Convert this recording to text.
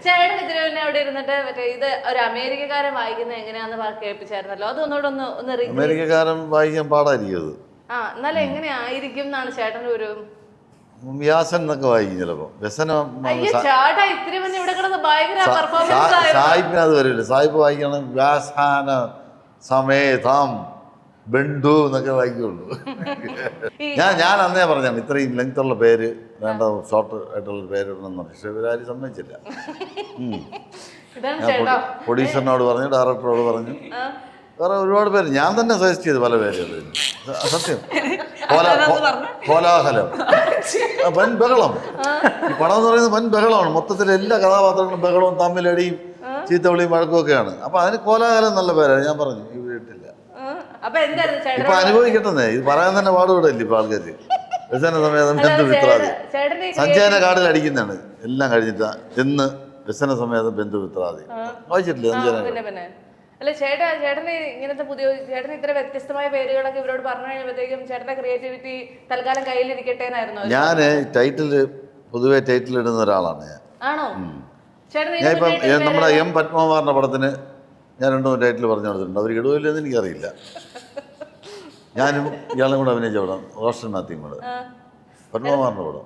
ചേട്ടൻ ഇതിന് പിന്നെ അവിടെ ഇരുന്നിട്ട് മറ്റേ ഇത് ഒരു അമേരിക്കക്കാരൻ വായിക്കുന്നത് എങ്ങനെയാന്ന് കേൾപ്പിച്ചായിരുന്നല്ലോ? അത് ഒന്നുകൂടെ ഒന്ന് ഒന്ന് അമേരിക്കക്കാരൻ വായിക്കാൻ പാടായിരിക്കും അത്. ആ എന്നാലും എങ്ങനെയായിരിക്കും എന്നാണ് ചേട്ടന്റെ ഒരു വ്യാസൻ എന്നൊക്കെ വായിക്കും ചിലപ്പോ. വ്യസനം സാഹിബിന് അത് വരില്ല. സായിപ്പ് വായിക്കണം വ്യാസാന സമേതം. ബന്ധു എന്നൊക്കെ വായിക്കുള്ളൂ. ഞാൻ ഞാൻ അന്നേ പറഞ്ഞാണ് ഇത്രയും ലെങ്ത് ഉള്ള പേര് വേണ്ട ഷോർട്ട് ആയിട്ടുള്ള പേര് ഇടണമെന്ന് പക്ഷേ ഇവരാരും സമ്മതിച്ചില്ല. ഞാൻ പ്രൊഡ്യൂസറിനോട് പറഞ്ഞു ഡയറക്ടറോട് പറഞ്ഞു. വേറെ ഒരുപാട് പേര് ഞാൻ തന്നെ സജസ്റ്റ് ചെയ്തു പല പേരുകൾ സത്യം. കോലാഹലം. വൻ ബഹളം. ഈ പടം എന്ന് പറയുന്നത് വൻ ബഹളമാണ്. മൊത്തത്തിൽ എല്ലാ കഥാപാത്രങ്ങളും ബഹളവും തമ്മിലടിയും ചീത്തവിളിയും വഴക്കും ഒക്കെയാണ്. അപ്പൊ അതിന് കോലാഹലം നല്ല പേരാണ് ഞാൻ പറഞ്ഞു. അപ്പൊ എന്തായിരുന്നു ഇപ്പൊ അനുഭവിക്കട്ടെ ഇത് പറയാൻ തന്നെ പാടുകൂടല്ലേ ഇപ്പൊ ആൾക്കാര്? വ്യസന സമയത്ത് ബന്ധു ഈ സഞ്ചയന കാർഡിൽ അടിക്കുന്നതാണ്. എല്ലാം കഴിഞ്ഞിട്ട് എന്ന് വ്യസന സമയത്ത് ബന്ധു മിത്രാദി വായിച്ചിട്ടില്ലേ സഞ്ചയന അല്ല ചേട്ടാ ചേട്ടന് ഇങ്ങനത്തെ പുതിയ ചേട്ടന് ഇത്ര വ്യത്യസ്തമായ പേരുകളൊക്കെ ഇവരോട് പറഞ്ഞു കഴിയുമ്പോഴത്തേക്കും ചേട്ടന്റെ ക്രിയേറ്റിവിറ്റി തൽക്കാലം കയ്യിലിരിക്കട്ടെ എന്നായിരുന്നു ഞാൻ ടൈറ്റിൽ പൊതുവെ ടൈറ്റിൽ ഇടുന്ന ഒരാളാണ് ഞാൻ. ആണോ? ചേട്ടൻ ഞാൻ ഇപ്പം നമ്മുടെ എം പത്മകുമാറിന്റെ പടത്തിന് ഞാൻ രണ്ടു മൂന്ന് ടൈറ്റിൽ പറഞ്ഞു കൊടുത്തിട്ടുണ്ട്. അവർ ഇടുവില്ലെന്ന് എനിക്കറിയില്ല. ഞാനും ഇയാളും കൂടെ അഭിനയിച്ച പടം റോഷൻ മാത്യം കൂടെ പത്മകുമാറിന്റെ പടം.